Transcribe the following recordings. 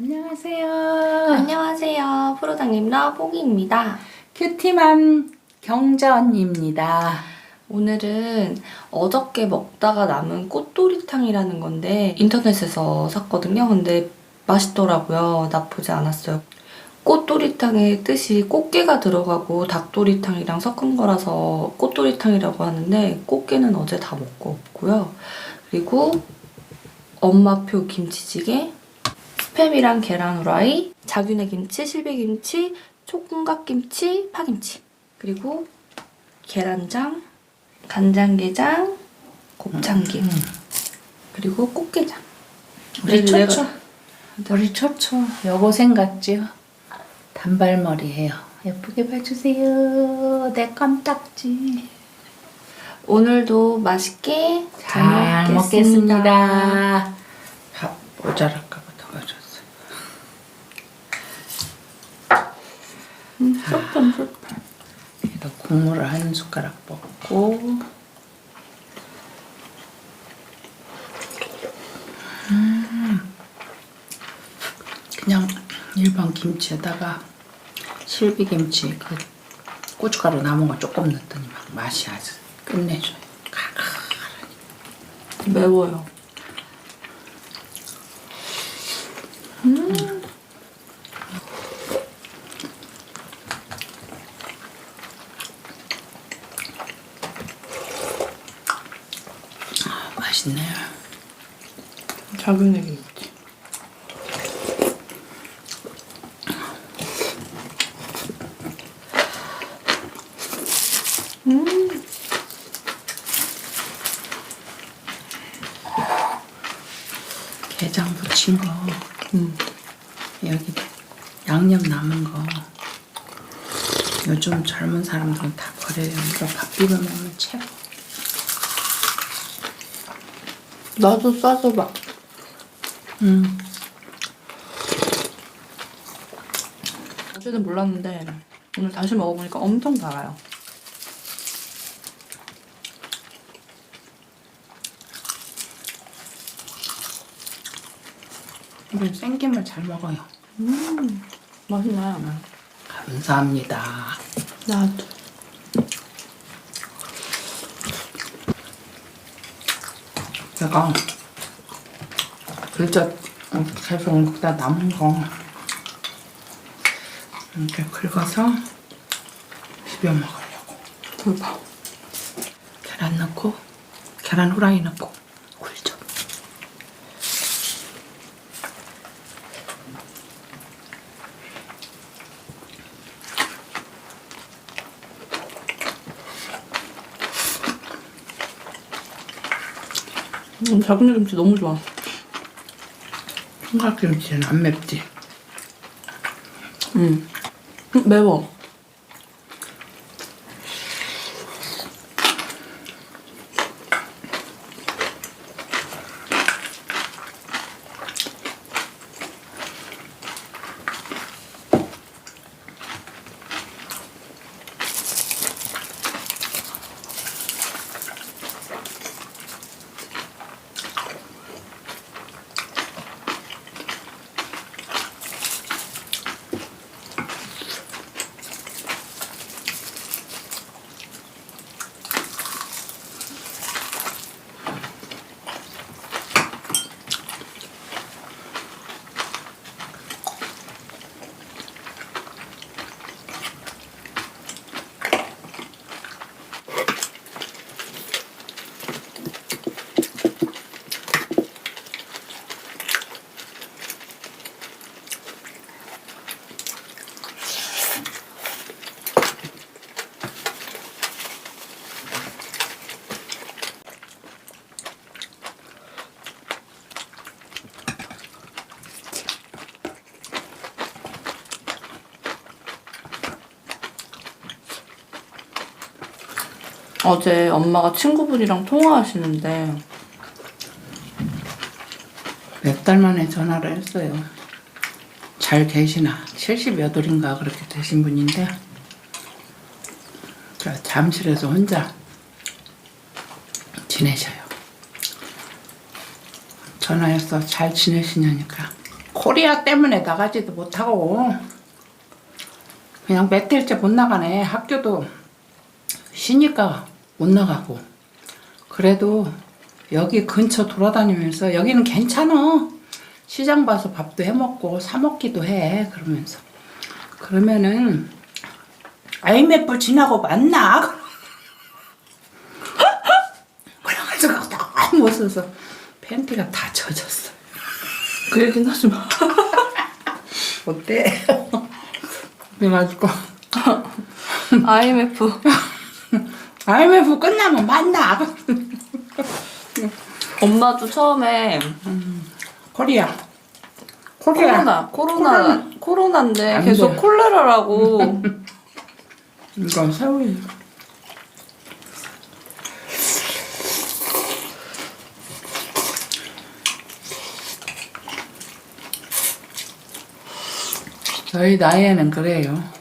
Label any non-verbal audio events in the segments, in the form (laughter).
안녕하세요. 안녕하세요. 프로장님 라보기입니다. 큐티맘 경자 언니입니다. 오늘은 어저께 먹다가 남은 꽃도리탕이라는 건데 인터넷에서 샀거든요. 근데 맛있더라고요. 나쁘지 않았어요. 꽃도리탕의 뜻이 꽃게가 들어가고 닭도리탕이랑 섞은 거라서 꽃도리탕이라고 하는데 꽃게는 어제 다 먹고 없고요. 그리고 엄마표 김치찌개, 스팸이랑 계란 후라이, 자균의 김치, 실비김치, 총각김치, 파김치 그리고 계란장, 간장게장, 곱창김 음. 그리고 꽃게장 우리 초초. 우리 초초 여고생 같지요? 단발머리예요. 예쁘게 봐주세요. 내 껌딱지. 오늘도 맛있게 잘, 잘 먹겠습니다. 먹겠습니다. 밥 모자랄까봐 더 가져왔어요. 음, 쏙좀 쏙. 여기다 국물을 한 숟가락 먹고 음, 그냥 일반 김치에다가 실비김치 그 고춧가루 남은 거 조금 넣었더니 막 맛이 아주 끝내줘요. 매워요. 아, 맛있네요. 자균의 김치. 게장 부친 거 음. 여기 양념 남은 거 요즘 젊은 사람들은 다 버려요. 이거 밥 비벼 먹으면 최고. 나도 싸서 봐. 음. 어제는 몰랐는데 오늘 다시 먹어보니까 엄청 달아요. 우리 생김을 잘 먹어요. 맛있나요? 감사합니다. 나도. 제가 글젓 계속 먹다 남은 거 이렇게 긁어서 비벼 먹으려고. 대박. 계란 넣고 계란 후라이 넣고 굴젓. 음, 자균의 김치 너무 좋아. 총각김치는 안 맵지. 음. 음, 매워. 어제 엄마가 친구분이랑 통화하시는데 몇 달 만에 전화를 했어요. 잘 계시나? 70여덟인가 그렇게 되신 분인데 저 잠실에서 혼자 지내셔요. 전화해서 잘 지내시냐니까 코리아 때문에 나가지도 못하고 그냥 몇 달째 못 나가네. 학교도 쉬니까 못 나가고. 그래도 여기 근처 돌아다니면서 여기는 괜찮아. 시장 봐서 밥도 해 먹고 사 먹기도 해. 그러면서. 그러면은 IMF 지나고 만나. (laughs) 그래가지고 너무 웃어서 팬티가 다 젖었어. 그 얘기는 하지 마. (laughs) 어때? 그래가지고 IMF. (laughs) IMF 끝나면 만나. (laughs) 엄마도 처음에 코리아. 코리아. 코로나, 코로나, 코로나인데 안 계속 돼. 콜레라라고. 이거 새우이. 저희 나이에는 그래요.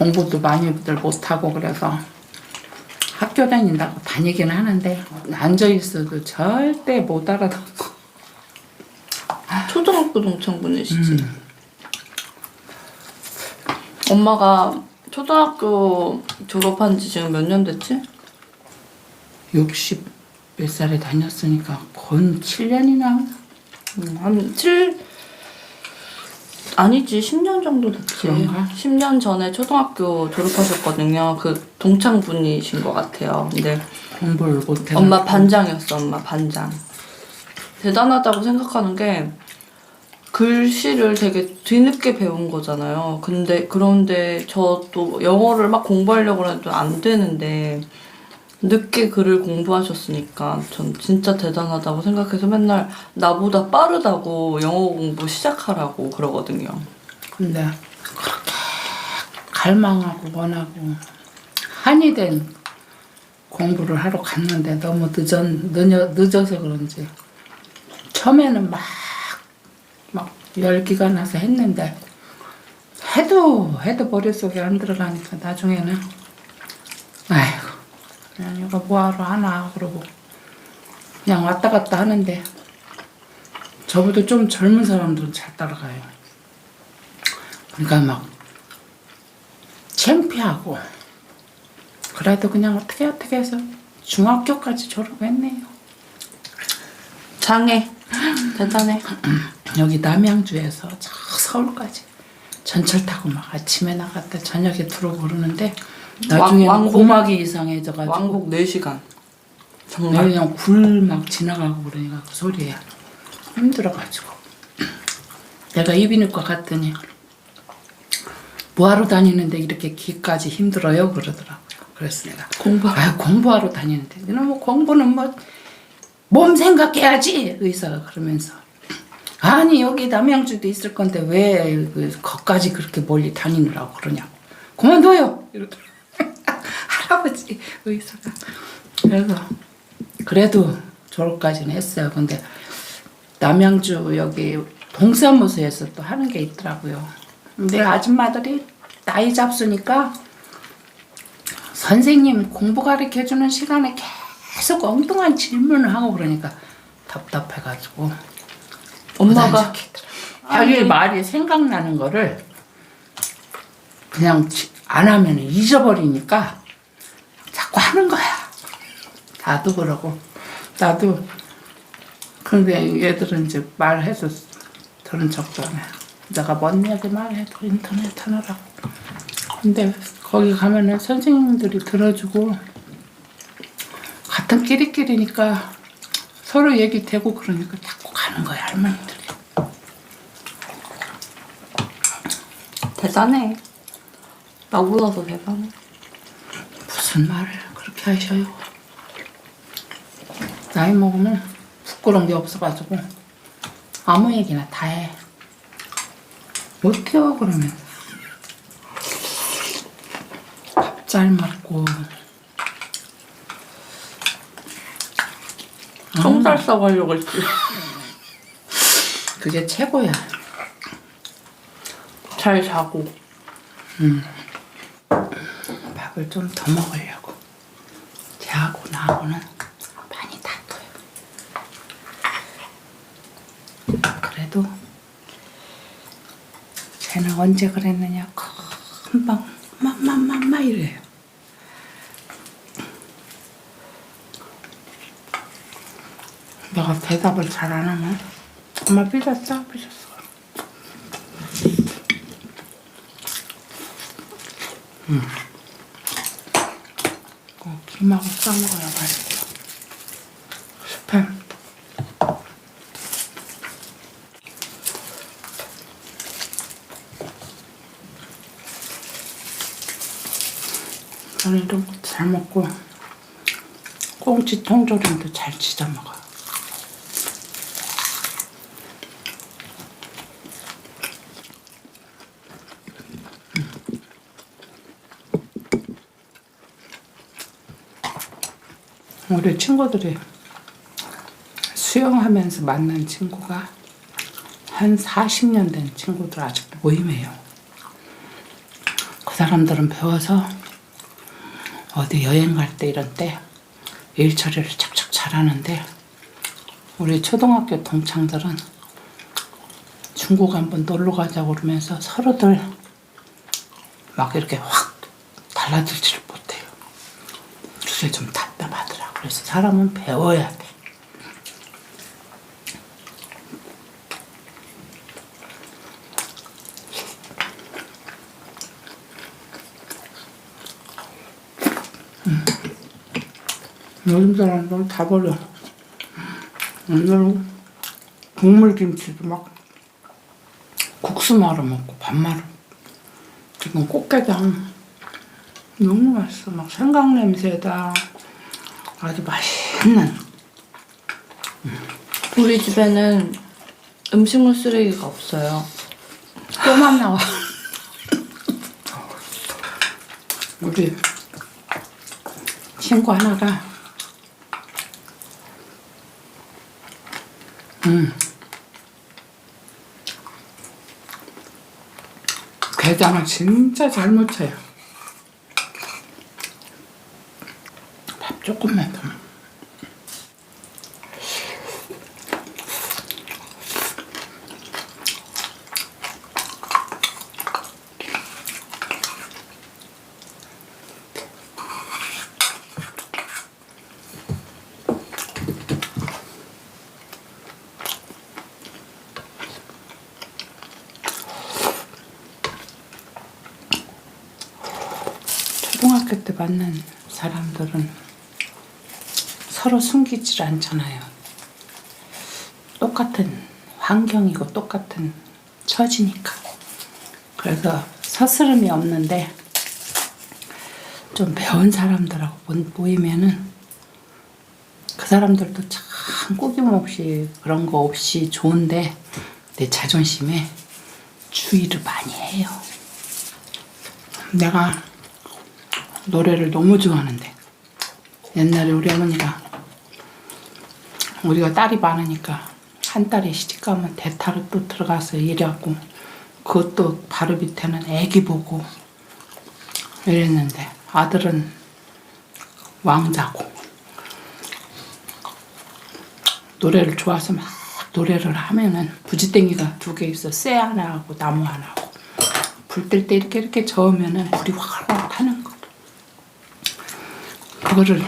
공부도 많이들 못하고 그래서 학교 다닌다고 다니긴 하는데 앉아 있어도 절대 못 알아듣고 초등학교 동창 분이시지. 음. 엄마가 초등학교 졸업한 지 지금 몇 년 됐지? 60 몇 살에 다녔으니까 건 7년이나 음, 한 7, 아니지, 10년 정도 됐지. 그런가? 10년 전에 초등학교 졸업하셨거든요. 그 동창 분이신 것 같아요. 근데 공부를 못해. 엄마 반장이었어, 엄마 반장. 대단하다고 생각하는 게 글씨를 되게 뒤늦게 배운 거잖아요. 근데 그런데 저도 영어를 막 공부하려고 해도 안 되는데 늦게 글을 공부하셨으니까 전 진짜 대단하다고 생각해서 맨날 나보다 빠르다고 영어 공부 시작하라고 그러거든요. 근데 그렇게 갈망하고 원하고 한이 된 공부를 하러 갔는데 너무 늦어, 늦어, 늦어서 그런지 처음에는 막, 막 열기가 나서 했는데 해도 해도 머릿속에 안 들어가니까 나중에는 아이고 그냥 이거 뭐하러 하나 그러고 그냥 왔다 갔다 하는데 저보다 좀 젊은 사람들은 잘 따라가요. 그러니까 막 창피하고 그래도 그냥 어떻게 어떻게 해서 중학교까지 졸업했네요. 장애. 대단해. (clears throat) 여기 남양주에서 저 서울까지 전철 타고 막 아침에 나갔다 저녁에 들어오고 그러는데 나중에 왕- 왕복- 고막이 이상해져가지고 왕복 4시간. 내가 정말. 그냥 굴 막 지나가고 그러니까 그 소리에 힘들어가지고. (clears throat) 내가 이비인후과 갔더니 뭐하러 다니는데 이렇게 귀까지 힘들어요? 그러더라고요. 그래서 내가 공부. 아 공부하러 다니는데. 너는 뭐 공부는 뭐 몸 생각해야지! 의사가 그러면서. 아니 여기 남양주도 있을 건데 왜 그, 거기까지 그렇게 멀리 다니느라고 그러냐고. 그만둬요! 이러더라고 할아버지 의사가. 그래서 그래도 졸업까지는 했어요. 근데 남양주 여기 동사무소에서 또 하는 게 있더라고요. 근데 아줌마들이 나이 잡수니까 선생님 공부 가르쳐 주는 시간에 계속 엉뚱한 질문을 하고 그러니까 답답해가지고 엄마가 자기 말이 생각나는 거를 그냥 지- 안 하면 잊어버리니까 자꾸 하는 거야. 나도 그러고 나도 근데 얘들은 이제 말해서 들은 적도 안 해. 내가 뭔 얘기 말해도 인터넷 하느라고. 근데 거기 가면은 선생님들이 들어주고 같은 끼리끼리니까 서로 얘기 되고 그러니까 자꾸 가는 거야 할머니들이. 대단해. 나보다 더 대단해. 무슨 말을 그렇게 하셔요? 나이 먹으면 부끄러운 게 없어가지고 아무 얘기나 다 해. 못해요 그러면 밥잘 먹고 똥살 싸고 하려고 했지. 그게 최고야. 잘 자고. 밥을 좀 더 먹으려고. 쟤하고 나하고는 많이 다퉈요. 그래도 쟤는 언제 그랬느냐 금방 마마마마 이래요. 내가 대답을 잘 안 하면 엄마 삐졌어? 삐졌어. 어, 김하고 싸먹어야 맛있어. 이런 것도 잘 먹고 꽁치 통조림도 잘 지져 먹어 우리 친구들이 수영하면서 만난 친구가 한 40년 된 친구들 아직도 모임해요. 그 사람들은 배워서 어디 여행 갈 때 이런 때 일 처리를 착착 잘하는데 우리 초등학교 동창들은 중국 한번 놀러 가자고 그러면서 서로들 막 이렇게 확 달라들지를 못해요. 그게 좀 답답하더라. 그래서 사람은 배워야 돼. 요즘 사람들은 다 버려. 오늘 국물김치도 막 국수 말아 먹고 밥 말아. 지금 꽃게장 너무 맛있어. 막 생강 냄새다. 아주 맛있는. 우리 집에는 음식물 쓰레기가 없어요. 뼈만 나와. (laughs) 우리 친구 하나가 음 게장을 진짜 잘 못 쳐요. 조금만 더. 초등학교 때 만난 사람들은 서로 숨기질 않잖아요. 똑같은 환경이고 똑같은 처지니까. 그래서 서스름이 없는데 좀 배운 사람들하고 모- 모이면은 그 사람들도 참 꾸김없이 그런 거 없이 좋은데 내 자존심에 주의를 많이 해요. 내가 노래를 너무 좋아하는데 옛날에 우리 어머니가 우리가 딸이 많으니까 한 딸이 시집가면 대타로 또 들어가서 일하고 그것도 바로 밑에는 애기 보고 이랬는데 아들은 왕자고. 노래를 좋아서 막 노래를 하면은 부지땡이가 두 개 있어. 쇠 하나 하고 나무 하나 하고. 불 뜰 때 이렇게 이렇게 저으면은 불이 확확 타는 거. 그거를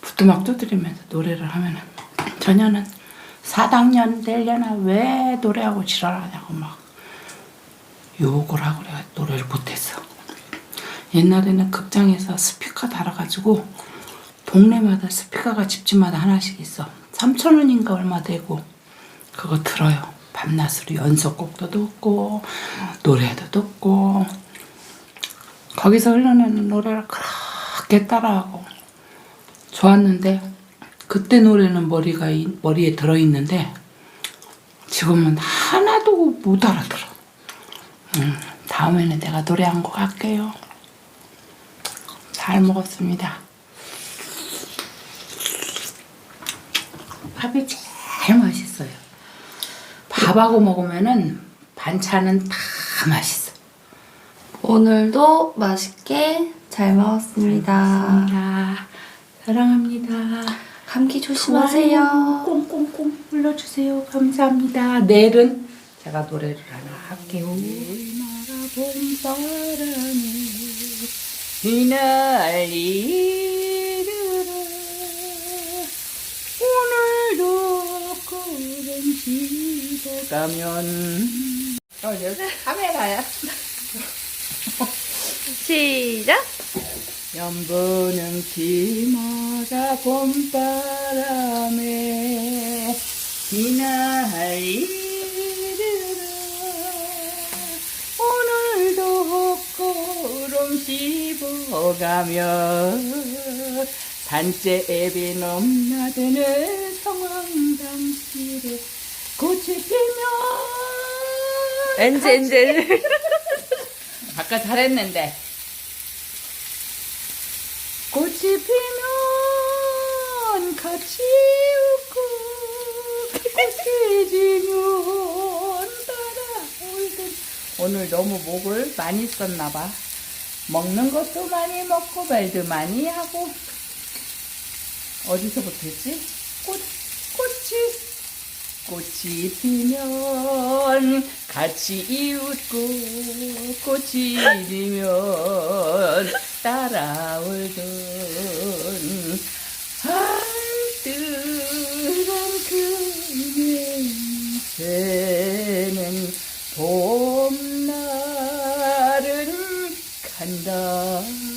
부뚜막 두드리면서 노래를 하면은 전혀는 사당년 되려나 왜 노래하고 지랄하냐고 막 욕을 하고 내가 노래를 못했어. 옛날에는 극장에서 스피커 달아가지고 동네마다 스피커가 집집마다 하나씩 있어. 3천 원인가 얼마 되고 그거 들어요. 밤낮으로 연속곡도 듣고 노래도 듣고 거기서 흘러내는 노래를 그렇게 따라하고 좋았는데 그때 노래는 머리가 이- 머리에 들어 있는데 지금은 하나도 못 알아들어. 음, 다음에는 내가 노래 한 곡 할게요. 잘 먹었습니다. 밥이 제일 맛있어요. 밥하고 먹으면은 반찬은 다 맛있어. 오늘도 맛있게 잘 먹었습니다. 감사합니다. 사랑합니다. 감기. 조심하세요. 꽁꽁꽁 불러주세요. 감사합니다. 내일은 제가 노래를 하나 할게요. 오늘도 구름 씹어가면 어, 여기 카메라야. (laughs) 시작. 연분은 기마다 봄바람에 휘날리느라 오늘도 구름 씹어가며 산재비 넘나드는 성황당길에 꽃이 피면 엔젤 엔젤. 아까 (laughs) 잘했는데 꽃이 피면 같이 웃고 꽃이 지면 따라 울던 오늘 너무 목을 많이 썼나 봐. 먹는 것도 많이 먹고 말도 많이 하고. 어디서부터 했지? 꽃, 꽃이 꽃이 피면 같이 웃고 꽃이 지면 따라오던 뜨거운 그 냄새는 봄날은 간다.